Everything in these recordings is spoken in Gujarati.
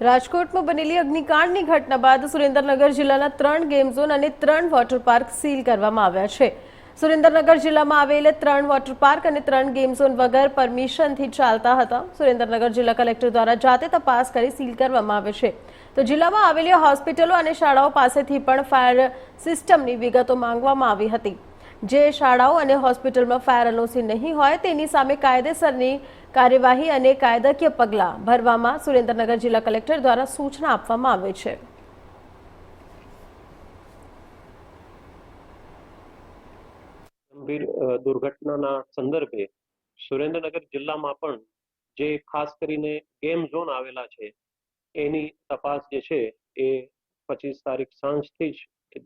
રાજકોટમાં બનેલી અગ્નિકાંડની ઘટના બાદ સુરેન્દ્રનગર જિલ્લાના ત્રણ ગેમ ઝોન અને ત્રણ વોટર પાર્ક સીલ કરવામાં આવ્યા છે. સુરેન્દ્રનગર જિલ્લામાં આવેલ ત્રણ વોટર પાર્ક અને ત્રણ ગેમ ઝોન વગર પરમિશનથી ચાલતા હતા. સુરેન્દ્રનગર જિલ્લા કલેક્ટર દ્વારા જાતે તપાસ કરી સીલ કરવામાં આવે છે. તો જિલ્લામાં આવેલી હોસ્પિટલો અને શાળાઓ પાસેથી પણ ફાયર સિસ્ટમની વિગતો માંગવામાં આવી હતી. જે શાળાઓ અને હોસ્પિટલમાં ફાયર એનઓસી નહીં હોય તેની સામે કાયદેસરની કાર્યવાહી અને કાયદાકીય પગલાં ભરવામાં સુરેન્દ્રનગર જિલ્લા કલેક્ટર દ્વારા સૂચના આપવામાં આવે છે. ગંભીર દુર્ઘટનાના સંદર્ભે સુરેન્દ્રનગર જિલ્લામાં પણ જે ખાસ કરીને ગેમ ઝોન આવેલા છે, એની તપાસ જે છે એ પચીસ તારીખ સાંજથી જ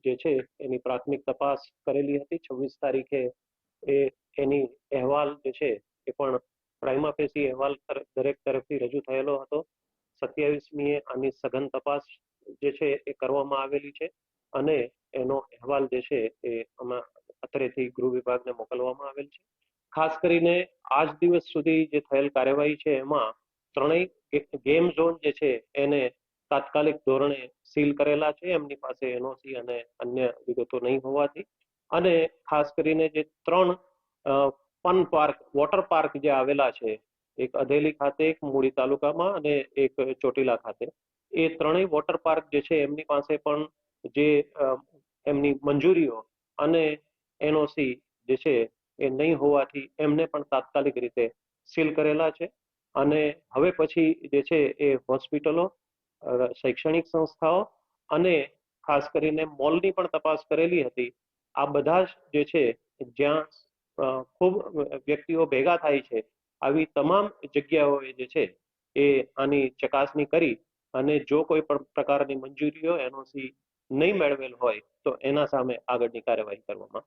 જે છે, એની પ્રાથમિક તપાસ કરેલી હતી. છવ્વીસ તારીખે એ, એની અહેવાલ જે છે, એ પણ પ્રાઇમા ફેસી અહેવાલ દરેક તરફથી રજૂ થયેલો હતો. સત્યાવીસમીએ આની સઘન તપાસ જે છે, એ કરવામાં આવેલી છે અને એનો અહેવાલ જે છે, એ આમાં અત્રેથી ગૃહ વિભાગને મોકલવામાં આવેલ છે. ખાસ કરીને આજ દિવસ સુધી જે થયેલ કાર્યવાહી છે, એમાં ત્રણેય ગેમ ઝોન જે છે, એને તાત્કાલિક ધોરણે સીલ કરેલા છે. એમની પાસે એનઓસી અને અન્ય વિગતો નહીં હોવાથી. અને ખાસ કરીને જે ત્રણ ફન પાર્ક, વોટર પાર્ક જે આવેલા છે, એક અધેલી ખાતે, એક મૂળી તાલુકામાં અને એક ચોટીલા ખાતે, એ ત્રણેય વોટર પાર્ક જે છે, એમની પાસે પણ જે એમની મંજૂરીઓ અને એનઓસી જે છે, એ નહીં હોવાથી એમને પણ તાત્કાલિક રીતે સીલ કરેલા છે. અને હવે પછી જે છે, એ હોસ્પિટલો શૈક્ષણિક સંસ્થાઓ અને ખાસ કરીને મોલની પણ તપાસ કરેલી હતી. આ બધા જ છે, જ્યાં ખૂબ વ્યક્તિઓ ભેગા થાય છે, આવી તમામ જગ્યાઓએ જે છે, એ આની ચકાસણી કરી અને જો કોઈ પણ પ્રકારની મંજૂરીઓ એનઓસી નહીં મેળવેલ હોય, તો એના સામે આગળની કાર્યવાહી કરવામાં